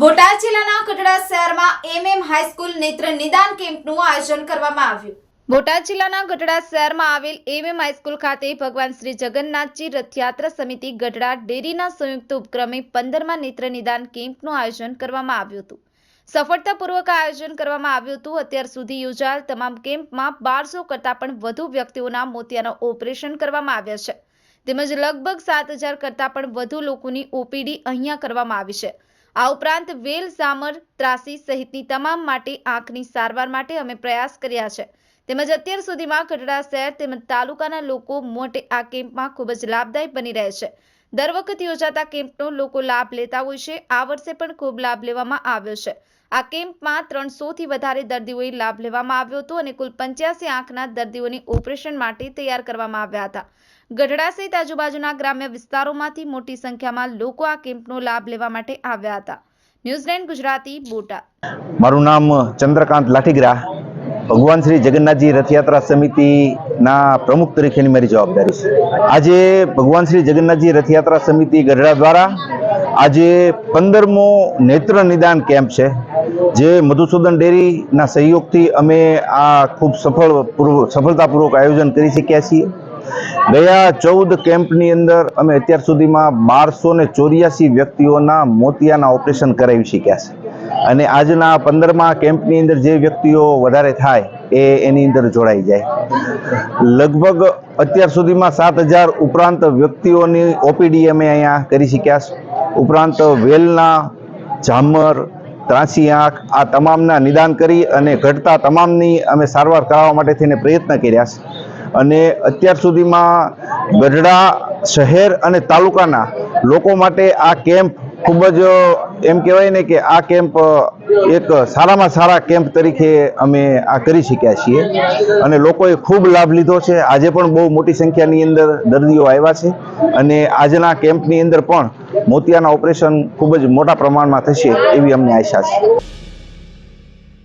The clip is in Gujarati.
બોટાદ જિલ્લાના કટડા શહેરમાં એમએમ હાઈસ્કૂલ નેત્ર નિદાન કેમ્પનું આયોજન કરવામાં આવ્યું. બોટાદ જિલ્લાના ગઢડા શહેરમાં આવેલ એમએમ હાઈસ્કૂલ ખાતે ભગવાન શ્રી જગન્નાથજી રથયાત્રા સમિતિ ગઢડા ડેરીના સંયુક્ત ઉપક્રમે પંદરમાં નેત્ર નિદાન કેમ્પનું આયોજન કરવામાં આવ્યું હતું. સફળતાપૂર્વક આયોજન કરવામાં આવ્યું હતું. અત્યાર સુધી યોજાયેલ તમામ કેમ્પમાં બારસો કરતાં પણ વધુ વ્યક્તિઓના મોતિયાના ઓપરેશન કરવામાં આવ્યા છે. તેમજ લગભગ સાત હજાર કરતાં પણ વધુ લોકોની ઓપીડી અહીંયા કરવામાં આવી છે. આ ઉપરાંત વેલ ઝામર ત્રાસી સહિતની તમામ માટે આંખની સારવાર માટે અમે પ્રયાસ કર્યા છે. તેમજ અત્યાર સુધીમાં કટડા શહેર તેમજ તાલુકાના લોકો મોટે આ કેમ્પમાં ખૂબ જ લાભદાયી બની રહે છે. દર વખત યોજાતા કેમ્પનો લોકો લાભ લેતા હોય છે. આ વર્ષે પણ ખૂબ લાભ લેવામાં આવ્યો છે. આ કેમ્પમાં ત્રણસોથી વધારે દર્દીઓએ લાભ લેવામાં આવ્યો હતો અને કુલ પંચ્યાસી આંખના દર્દીઓને ઓપરેશન માટે તૈયાર કરવામાં આવ્યા હતા. ગઢડા સહિત આજુબાજુના ગ્રામ્ય વિસ્તારોમાંથી મોટી સંખ્યામાં લોકો આ કેમ્પનો લાભ લેવા માટે આવ્યા હતા. ન્યૂઝલેન્ડ ગુજરાતી, બોટાદ. મારું નામ ચંદ્રકાંત લાઠીગ્રા. ભગવાન શ્રી જગન્નાથજી રથયાત્રા સમિતિના પ્રમુખ તરીકેની મારી જવાબદારી છે. આજે ભગવાન શ્રી જગન્નાથજી રથયાત્રા સમિતિ ગઢડા દ્વારા આજે પંદરમો નેત્ર નિદાન કેમ્પ છે, જે મધુસૂદન ડેરીના સહયોગથી અમે આ ખૂબ સફળ, પૂર્વ- સફળતાપૂર્વક આયોજન કરી શક્યા છીએ. ગયા ચૌદ કેમ્પની અંદર અમે અત્યાર સુધીમાં બારસો ને ચોર્યાસી વ્યક્તિઓના મોતિયાના ઓપરેશન કરાવી શક્યા છે. અને આજના પંદરમા કેમ્પની અંદર જે વ્યક્તિઓ વધારે થાય એ એની અંદર જોડાઈ જાય. લગભગ અત્યાર સુધીમાં સાત હજાર ઉપરાંત વ્યક્તિઓની ઓપીડી અમે અહીંયા કરી શક્યા ઉપરાંત વેલના, ઝામર, ત્રાસી આંખ, આ તમામના નિદાન કરી અને ઘટતા તમામની અમે સારવાર કરાવવા માટે થઈને પ્રયત્ન કર્યા અને અત્યાર સુધીમાં ગઢડા શહેર અને તાલુકાના લોકો માટે આ કેમ્પ ખૂબ જ એમ કહેવાય ને કે આ કેમ્પ એક સારામાં સારા કેમ્પ તરીકે અમે આ કરી શક્યા છીએ. અને લોકોએ ખૂબ લાભ લીધો છે. આજે પણ બહુ મોટી સંખ્યાની અંદર દર્દીઓ આવ્યા છે. અને આજના કેમ્પની અંદર પણ મોતિયાના ઓપરેશન ખૂબ જ મોટા પ્રમાણમાં થશે એવી અમને આશા છે.